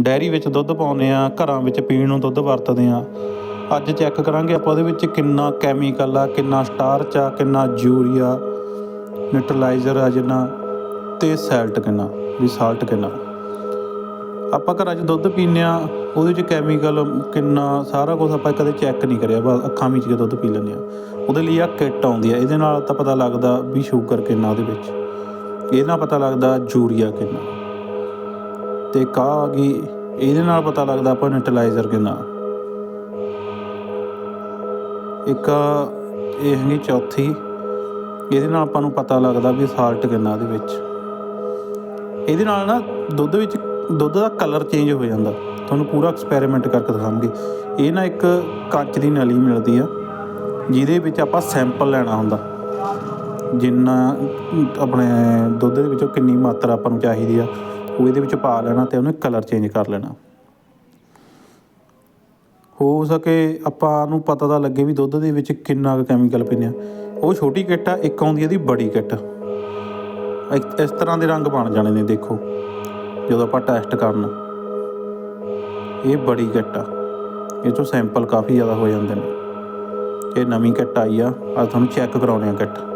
Dairy ਵਿੱਚ ਦੁੱਧ ਪਾਉਂਦੇ ਆ ਘਰਾਂ ਵਿੱਚ ਪੀਣ ਨੂੰ ਦੁੱਧ ਵਰਤਦੇ ਆ ਅੱਜ ਚੈੱਕ ਕਰਾਂਗੇ ਆਪਾਂ ਉਹਦੇ ਵਿੱਚ ਕਿੰਨਾ ਕੈਮੀਕਲ ਆ, ਕਿੰਨਾ ਸਟਾਰਚ ਆ, ਕਿੰਨਾ ਯੂਰੀਆ ਨਿਊਟਰਲਾਈਜ਼ਰ ਆ ਜਿੰਨਾ ਤੇ ਸੈਲਟ ਕਿੰਨਾ, ਵੀ ਸਾਲਟ ਕਿੰਨਾ। ਆਪਾਂ ਘਰਾਂ 'ਚ ਦੁੱਧ ਪੀਂਦੇ ਆ ਉਹਦੇ 'ਚ ਕੈਮੀਕਲ ਕਿੰਨਾ, ਸਾਰਾ ਕੁਝ ਆਪਾਂ ਕਦੇ ਚੈੱਕ ਨਹੀਂ ਕਰਿਆ, ਬਸ ਅੱਖਾਂ ਵਿੱਚ ਕੇ ਦੁੱਧ ਪੀ ਲੈਂਦੇ ਆ ਉਹਦੇ ਲਈ ਆ ਕਿੱਟ ਆਉਂਦੀ ਆ, ਇਹਦੇ ਨਾਲ ਤਾਂ ਪਤਾ ਲੱਗਦਾ ਵੀ ਸ਼ੂਗਰ ਕਿੰਨਾ ਉਹਦੇ ਵਿੱਚ। ਇਹਦੇ ਨਾਲ ਪਤਾ ਲੱਗਦਾ ਯੂਰੀਆ ਕਿੰਨਾ। ਤੇ ਕਾ ਆ ਗਈ ਇਹਦੇ ਨਾਲ ਪਤਾ ਲੱਗਦਾ ਆਪਾਂ ਨਿਊਟਰਲਾਈਜ਼ਰ ਕਿੰਨਾ। ਇੱਕ ਇਹ ਹੈਗੀ ਚੌਥੀ, ਇਹਦੇ ਨਾਲ ਆਪਾਂ ਨੂੰ ਪਤਾ ਲੱਗਦਾ ਵੀ ਸਾਲਟ ਕਿੰਨਾ ਉਹਦੇ ਵਿੱਚ। ਇਹਦੇ ਨਾਲ ਨਾ ਦੁੱਧ ਵਿੱਚ, ਦੁੱਧ ਦਾ ਕਲਰ ਚੇਂਜ ਹੋ ਜਾਂਦਾ। ਤੁਹਾਨੂੰ ਪੂਰਾ ਐਕਸਪੈਰੀਮੈਂਟ ਕਰਕੇ ਦਿਖਾਵਾਂਗੇ। ਇਹ ਨਾ ਇੱਕ ਕੱਚ ਦੀ ਨਲੀ ਮਿਲਦੀ ਆ, ਜਿਹਦੇ ਵਿੱਚ ਆਪਾਂ ਸੈਂਪਲ ਲੈਣਾ ਹੁੰਦਾ। ਜਿੰਨਾ ਆਪਣੇ ਦੁੱਧ ਦੇ ਵਿੱਚੋਂ ਕਿੰਨੀ ਮਾਤਰਾ ਆਪਾਂ ਨੂੰ ਚਾਹੀਦੀ ਆ। ਉਹ ਇਹਦੇ ਵਿੱਚ ਪਾ ਲੈਣਾ ਤੇ ਉਹਨੇ ਕਲਰ ਚੇਂਜ ਕਰ ਲੈਣਾ। ਹੋ ਸਕੇ ਆਪਾਂ ਨੂੰ ਪਤਾ ਤਾਂ ਲੱਗੇ ਵੀ ਦੁੱਧ ਦੇ ਵਿੱਚ ਕਿੰਨਾ ਕੁ ਕੈਮੀਕਲ ਪੈਂਦੇ ਉਹ ਛੋਟੀ ਕਿੱਟ ਆ, ਇੱਕ ਆਉਂਦੀ ਇਹਦੀ ਬੜੀ ਕਿੱਟ। ਇਸ ਤਰ੍ਹਾਂ ਦੇ ਰੰਗ ਬਣ ਜਾਣੇ ਨੇ, ਦੇਖੋ, ਜਦੋਂ ਆਪਾਂ ਟੈਸਟ ਕਰਨਾ। ਇਹ ਬੜੀ ਕਿੱਟ ਆ। ਇਹ ਚੋਂ ਸੈਂਪਲ ਕਾਫੀ ਜ਼ਿਆਦਾ ਹੋ ਜਾਂਦੇ ਨੇ। ਇਹ ਨਵੀਂ ਕਿੱਟ ਆਈ ਆ ਅੱਜ ਤੁਹਾਨੂੰ ਚੈੱਕ ਕਰਾਉਣੇ ਆ ਕਿੱਟ।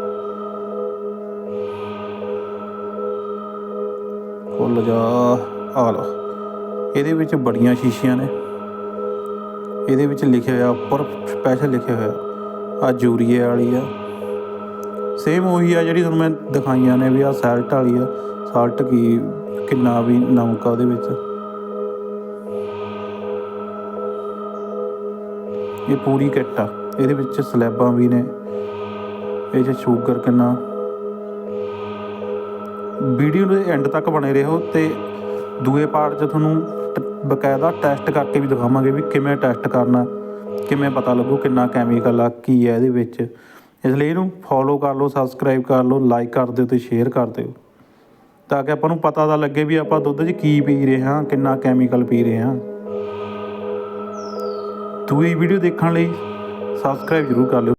ਖੁੱਲ ਜਾ। ਆ ਲਓ। ਇਹਦੇ ਵਿੱਚ ਬੜੀਆਂ ਸ਼ੀਸ਼ੀਆਂ ਨੇ। ਇਹਦੇ ਵਿੱਚ ਲਿਖਿਆ ਹੋਇਆ, ਉੱਪਰ ਸਪੈਸ਼ਲ ਲਿਖਿਆ ਹੋਇਆ। ਆ ਜੂਰੀਏ ਵਾਲੀ ਆ। ਸੇਮ ਉਹੀ ਆ ਜਿਹੜੀ ਤੁਹਾਨੂੰ ਮੈਂ ਦਿਖਾਈਆਂ ਨੇ ਵੀ ਆ ਸਾਲਟ ਵਾਲੀ ਆ। ਸਾਲਟ ਕੀ, ਕਿੰਨਾ ਵੀ ਨਮਕ ਆ ਉਹਦੇ ਵਿੱਚ। ਇਹ ਪੂਰੀ ਕਿੱਟ ਆ। ਇਹਦੇ ਵਿੱਚ ਸਲੈਬਾਂ ਵੀ ਨੇ। ਇਹ 'ਚ ਸ਼ੂਗਰ ਕਿੰਨਾ। ਵੀਡੀਓ ਦੇ ਐਂਡ ਤੱਕ ਬਣੇ ਰਹੋ ਤੇ ਦੂਏ ਪਾਰਟ 'ਚ ਤੁਹਾਨੂੰ ਟ- ਬਕਾਇਦਾ ਟੈਸਟ ਕਰਕੇ ਵੀ ਦਿਖਾਵਾਂਗੇ ਵੀ ਕਿਵੇਂ ਟੈਸਟ ਕਰਨਾ, ਕਿਵੇਂ ਪਤਾ ਲੱਗੂ ਕਿੰਨਾ ਕੈਮੀਕਲ ਆ ਕੀ ਹੈ ਇਹਦੇ ਵਿੱਚ। ਇਸ ਲਈ ਇਹਨੂੰ ਫੋਲੋ ਕਰ ਲਓ ਸਬਸਕ੍ਰਾਈਬ ਕਰ ਲਓ ਲਾਈਕ ਕਰ ਦਿਓ ਤੇ ਸ਼ੇਅਰ ਕਰ ਦਿਓ। ਤਾਂ ਕਿ ਆਪਾਂ ਨੂੰ ਪਤਾ ਤਾਂ ਲੱਗੇ ਵੀ ਆਪਾਂ ਦੁੱਧ 'ਚ ਕੀ ਪੀ ਰਹੇ ਹਾਂ, ਕਿੰਨਾ ਕੈਮੀਕਲ ਪੀ ਰਹੇ ਹਾਂ। ਦੂਈ ਵੀਡੀਓ ਦੇਖਣ ਲਈ ਸਬਸਕ੍ਰਾਈਬ ਜ਼ਰੂਰ ਕਰ ਲਿਓ।